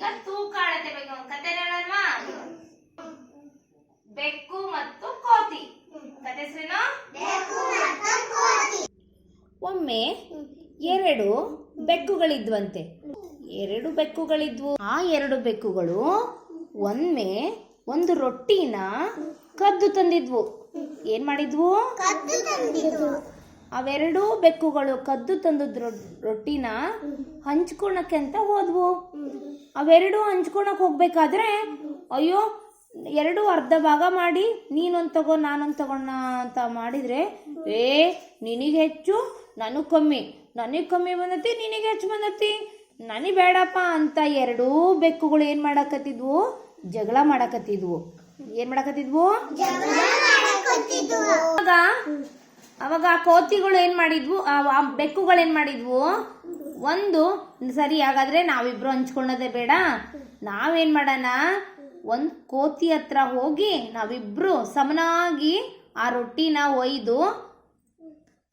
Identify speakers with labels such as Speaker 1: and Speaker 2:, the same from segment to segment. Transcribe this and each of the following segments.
Speaker 1: ಈಗ ತೂಕ ಅಳತೆ ಬಗ್ಗೆ ಒಂದು ಕತೆ ಹೇಳೋಣ ಬೆಕ್ಕು ಮತ್ತು ಕೋತಿ. ಕತೆ. ಒಮ್ಮೆ ಎರಡು ಬೆಕ್ಕುಗಳಿದ್ವಂತೆ. ಎರಡು ಬೆಕ್ಕುಗಳಿದ್ವು. ಆ ಎರಡು ಬೆಕ್ಕುಗಳು ಒಮ್ಮೆ ಒಂದು ರೊಟ್ಟಿನ ಕದ್ದು ತಂದಿದ್ವು. ಏನ್ ಮಾಡಿದ್ವು? ಅವೆರಡೂ ಬೆಕ್ಕುಗಳು ಕದ್ದು ತಂದದ್ ರೊಟ್ಟಿನ ಹಂಚ್ಕೊಳಕ್ಕೆ ಅಂತ ಹೋದ್ವು. ಅವೆರಡೂ ಹಂಚ್ಕೊಳಕ್ ಹೋಗ್ಬೇಕಾದ್ರೆ, ಅಯ್ಯೋ, ಎರಡು ಅರ್ಧ ಭಾಗ ಮಾಡಿ, ನೀನೊಂದು ತಗೋ, ನಾನೊಂದು ತಗೋಣ ಅಂತ ಮಾಡಿದ್ರೆ, ಏ, ನಿನಗೆ ಹೆಚ್ಚು, ನನಗೆ ಕಮ್ಮಿ. ನನಗೆ ಕಮ್ಮಿ ಬಂದತಿ, ನಿನಗೆ ಹೆಚ್ಚು ಬಂದತಿ. ನನಗೆ ಬೇಡಪ್ಪ ಅಂತ ಎರಡೂ ಬೆಕ್ಕುಗಳು ಏನು ಮಾಡಕತ್ತಿದ್ವು? ಜಗಳ ಮಾಡಕತ್ತಿದ್ವು. ಏನು ಮಾಡಕತ್ತಿದ್ವು? ಅವಾಗ ಅವಾಗ ಆ ಕೋತಿಗಳು ಏನ್ ಮಾಡಿದ್ವು? ಆ ಬೆಕ್ಕುಗಳು ಏನ್ ಮಾಡಿದ್ವು? ಒಂದು ಸರಿ ಹಾಗಾದ್ರೆ ನಾವಿಬ್ರು ಹಂಚ್ಕೊಳ್ಳೋದೇ ಬೇಡ. ನಾವೇನ್ ಮಾಡೋಣ? ಒಂದ್ ಕೋತಿ ಹತ್ರ ಹೋಗಿ ನಾವಿಬ್ರು ಸಮನಾಗಿ ಆ ರೊಟ್ಟಿನ ಒಯ್ದು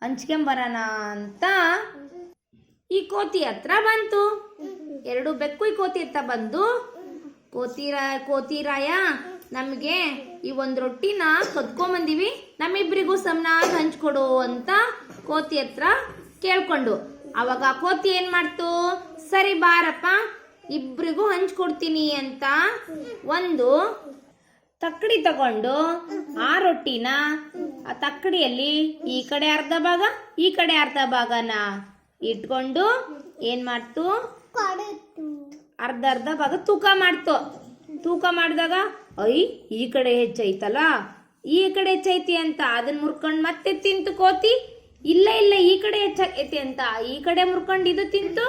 Speaker 1: ಹಂಚ್ಕೊಂಬರೋಣ ಅಂತ. ಈ ಕೋತಿ ಹತ್ರ ಬಂತು. ಎರಡು ಬೆಕ್ಕು ಈ ಕೋತಿ ಹತ್ರ ಬಂದು. ಕೋತಿರ ಕೋತಿರಾಯ ನಮಗೆ ಈ ಒಂದು ರೊಟ್ಟಿನ ಕದ್ಕೊಂಬಂದಿವಿ ನಮ್ಮಿಬ್ರಿಗೂ ಸಮನಾಗಿ ಹಂಚ್ಕೊಡು ಅಂತ ಕೋತಿ ಹತ್ರ ಕೇಳ್ಕೊಂಡು. ಅವಾಗ ಕೋತಿ ಏನ್ ಮಾಡ್ತು? ಸರಿ ಬಾರಪ್ಪ, ಇಬ್ರಿಗೂ ಹಂಚ್ಕೊಡ್ತೀನಿ ಅಂತ ಒಂದು ತಕ್ಕಡಿ ತಗೊಂಡು ಆ ರೊಟ್ಟಿನ ಆ ತಕ್ಕಡಿಯಲ್ಲಿ ಈ ಕಡೆ ಅರ್ಧ ಭಾಗ, ಈ ಕಡೆ ಅರ್ಧ ಭಾಗನ ಇಟ್ಕೊಂಡು ಏನ್ ಮಾಡ್ತು? ಅರ್ಧ ಅರ್ಧ ಭಾಗ ತೂಕ ಮಾಡ್ತು. ತೂಕ ಮಾಡಿದಾಗ, ಐ, ಈ ಕಡೆ ಹೆಚ್ಚೈತಲ್ಲ, ಈ ಕಡೆ ಹೆಚ್ಚೈತಿ ಅಂತ ಅದನ್ನ ಮುರ್ಕೊಂಡು ಮತ್ತೆ ತಿಂತು ಕೋತಿ. ಇಲ್ಲ ಇಲ್ಲ, ಈ ಕಡೆ ಹೆಚ್ಚಾಗೈತಿ ಅಂತ. ಈ ಕಡೆ ಮುರ್ಕೊಂಡು ಇದು ತಿಂತು.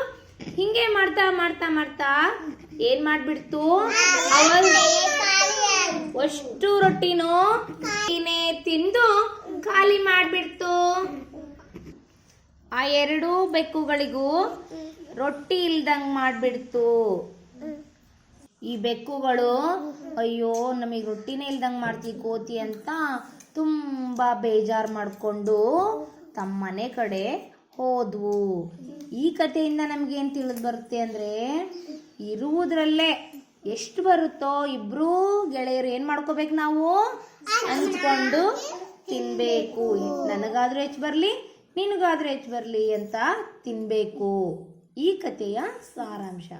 Speaker 1: ಹಿಂಗೆ ಮಾಡ್ತಾ ಮಾಡ್ತಾ ಮಾಡ್ತಾ ಏನ್ ಮಾಡ್ಬಿಡ್ತು? ಅಷ್ಟು ರೊಟ್ಟಿನೂ ತಿಂದು ಖಾಲಿ ಮಾಡ್ಬಿಡ್ತು. ಆ ಎರಡೂ ಬೆಕ್ಕುಗಳಿಗೂ ರೊಟ್ಟಿ ಇಲ್ದಂಗ್ ಮಾಡ್ಬಿಡ್ತು. ಈ ಬೆಕ್ಕುಗಳು, ಅಯ್ಯೋ, ನಮಗೆ ರೊಟ್ಟಿನೇ ಇಲ್ದಂಗ್ ಮಾಡ್ತಿ ಕೋತಿ ಅಂತ ತುಂಬಾ ಬೇಜಾರ್ ಮಾಡಿಕೊಂಡು ತಮ್ಮ ಮನೆ ಕಡೆ ಹೋದ್ವು. ಈ ಕಥೆಯಿಂದ ನಮಗೇನು ತಿಳಿದು ಬರುತ್ತೆ ಅಂದರೆ, ಇರುವುದರಲ್ಲೇ ಎಷ್ಟು ಬರುತ್ತೋ ಇಬ್ಬರೂ ಗೆಳೆಯರು ಏನು ಮಾಡ್ಕೋಬೇಕು ನಾವು? ಹಂಚ್ಕೊಂಡು ತಿನ್ಬೇಕು. ನನಗಾದ್ರೂ ಹೆಚ್ಚು ಬರಲಿ, ನಿನಗಾದ್ರೂ ಹೆಚ್ಚು ಬರಲಿ ಅಂತ ತಿನ್ಬೇಕು. ಈ ಕಥೆಯ ಸಾರಾಂಶ.